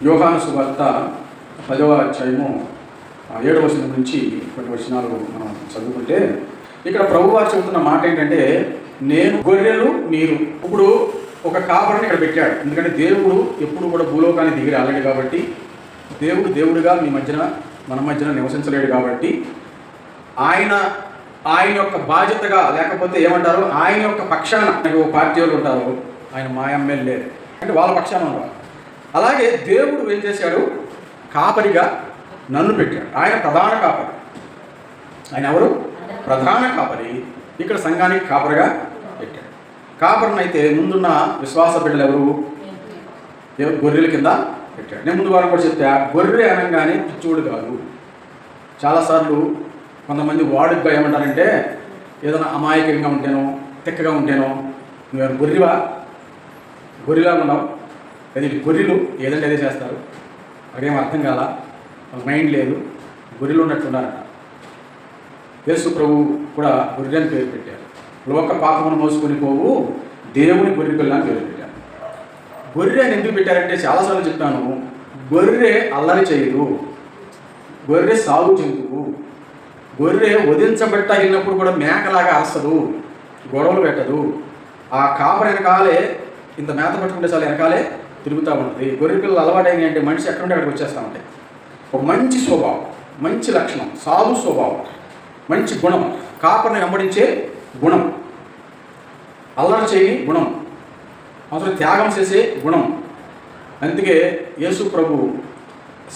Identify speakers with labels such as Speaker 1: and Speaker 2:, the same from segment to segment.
Speaker 1: యోగాను సువార్త పదవ అధ్యాయము ఏడు ఏడవ వచనం నుంచి కొన్ని వచనాలు మనం చదువుకుంటే ఇక్కడ ప్రభువారు చెబుతున్న మాట ఏంటంటే నేను గొర్రెలు మీరు ఇప్పుడు ఒక కాపరిని ఇక్కడ పెట్టాడు. ఎందుకంటే దేవుడు ఎప్పుడు కూడా భూలోకాన్ని దిగి రాలేడు కాబట్టి దేవుడు దేవుడిగా మీ మధ్యన మన మధ్యన నివసించలేడు కాబట్టి ఆయన ఆయన యొక్క బాధ్యతగా లేకపోతే ఏమంటారు? ఆయన యొక్క పక్షాన ఒక పార్టీ వాళ్ళు ఉంటారు. ఆయన మా ఎమ్మెల్యే అంటే వాళ్ళ పక్షాన ఉన్నారు అలాగే దేవుడు ఏం చేశాడు? కాపరిగా నన్ను పెట్టాడు. ఆయన ప్రధాన కాపరి. ఆయన ఎవరు? ప్రధాన కాపరి. ఇక్కడ సంఘానికి కాపరిగా పెట్టాడు. కాపరిని అయితే ముందున్న విశ్వాస బిడ్డలు ఎవరు? గొర్రెల కింద పెట్టాడు. నేను ముందు వారం కూడా చెప్తే గొర్రె అనగానే పిచ్చోడు కాదు. చాలాసార్లు కొంతమంది వాడుగా ఏమంటారంటే ఏదైనా అమాయకంగా ఉంటేనో తిక్కగా ఉంటేనో నువ్వు గొర్రెవా? గొర్రెలా ఉన్నావు. కానీ గొర్రెలు ఏదంటే అదే చేస్తారు. అదేం అర్థం కాల? మైండ్ లేదు. గొర్రెలు ఉన్నట్టున్నారట. యేసు ప్రభు కూడా గొర్రె అని పేరు పెట్టారు. లోక పాపమును మోసుకొని పోవు దేవుని గొర్రె పిల్లని పేరు పెట్టారు. గొర్రె అని ఎందుకు పెట్టారంటే చాలాసార్లు చెప్తాను గొర్రె అల్లరి చేయదు. గొర్రె సాగు జంతువు. గొర్రె వధించబెట్టగినప్పుడు కూడా మేకలాగా అరసదు. గొడవలు పెట్టదు. ఆ కాపరి వెనకాలే ఇంత మేత పట్టుకుంటే చాలు వెనకాలే తిరుగుతూ ఉంటుంది. గొర్రె పిల్లలు అలవాటైంది అంటే మనిషి ఎక్కడుంటే అక్కడికి వచ్చేస్తూ ఉంటాయి ఒక మంచి స్వభావం మంచి లక్షణం సాధు స్వభావం మంచి గుణం కాపరిని వెంబడించే గుణం అల్లరి చేయని గుణం అవసరం త్యాగం చేసే గుణం. అందుకే యేసు ప్రభు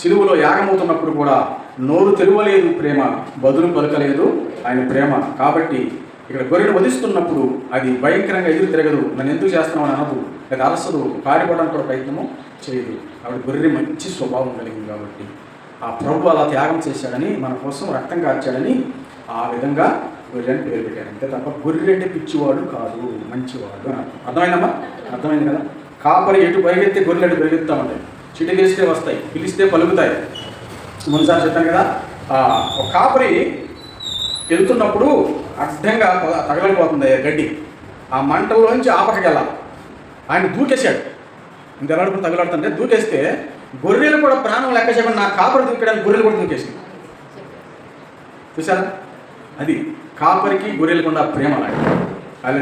Speaker 1: సిలువలో యాగమవుతున్నప్పుడు కూడా నోరు తెరవలేదు ప్రేమ బదులు పలకలేదు ఆయన ప్రేమ. కాబట్టి ఇక్కడ గొర్రెను వధిస్తున్నప్పుడు అది భయంకరంగా ఎదురు తిరగదు. నన్ను ఎందుకు చేస్తున్నావు అని అనదు. అది అలసదు. పారిపోవడానికి కూడా ప్రయత్నము చేయదు. కాబట్టి గొర్రె మంచి స్వభావం కలిగింది కాబట్టి ఆ ప్రభు అలా త్యాగం చేశాడని మన కోసం రక్తం కార్చాడని ఆ విధంగా గొర్రె అని పేరు పెట్టాడు. అంతే తప్ప గొర్రె అంటే పిచ్చివాడు కాదు మంచివాడు అని అర్థం. అర్థమైందమ్మా? అర్థమైంది కదా? కాపరి ఎటు పరిగెత్తే గొర్రెలు అటు పరిగెత్తా ఉంటాయి చిటికేస్తే వస్తాయి పిలిస్తే పలుకుతాయి. ముందుసారి చెప్పాను కదా? ఒక కాపరి వెళ్తున్నప్పుడు అడ్డంగా ప- తగలడిపోతుంది గడ్డి. ఆ మంటల్లోంచి ఆపకకి ఆయన దూకేశాడు. ఇంత తగలాడుతుంటే దూకేస్తే గొర్రెలు కూడా ప్రాణం లెక్క చేయకుండా నా కాపరి దూకడానికి గొర్రెలు కూడా దూకేసింది చూసారా అది కాపరికి గొర్రెలకు ఉన్న ప్రేమ లాంటి అది